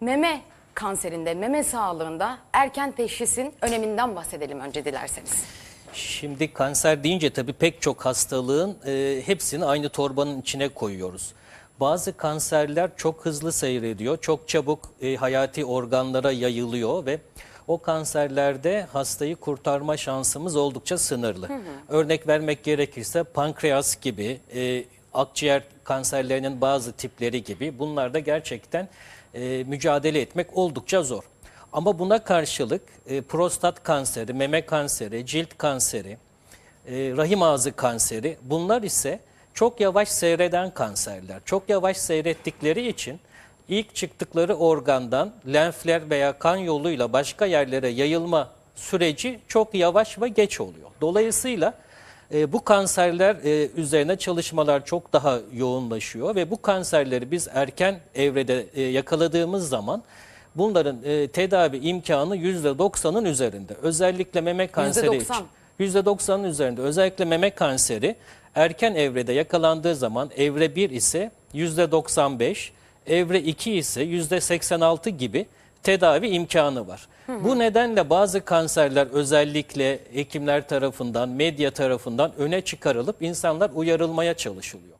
Meme kanserinde, meme sağlığında erken teşhisin öneminden bahsedelim önce dilerseniz. Şimdi kanser deyince tabii pek çok hastalığın e, hepsini aynı torbanın içine koyuyoruz. Bazı kanserler çok hızlı seyrediyor, çok çabuk e, hayati organlara yayılıyor ve o kanserlerde hastayı kurtarma şansımız oldukça sınırlı. Örnek vermek gerekirse pankreas gibi, e, akciğer kanserlerinin bazı tipleri gibi bunlarda gerçekten e, mücadele etmek oldukça zor. Ama buna karşılık e, prostat kanseri, meme kanseri, cilt kanseri, e, rahim ağzı kanseri bunlar ise çok yavaş seyreden kanserler. Çok yavaş seyrettikleri için ilk çıktıkları organdan lenfler veya kan yoluyla başka yerlere yayılma süreci çok yavaş ve geç oluyor. Dolayısıyla e, bu kanserler e, üzerine çalışmalar çok daha yoğunlaşıyor ve bu kanserleri biz erken evrede e, yakaladığımız zaman bunların e, tedavi imkanı %90'ın üzerinde. Özellikle meme kanseri %90. için. %90'ın üzerinde. Özellikle meme kanseri erken evrede yakalandığı zaman evre 1 ise %95, evre 2 ise %86 gibi tedavi imkanı var. Bu nedenle bazı kanserler özellikle hekimler tarafından, medya tarafından öne çıkarılıp insanlar uyarılmaya çalışılıyor.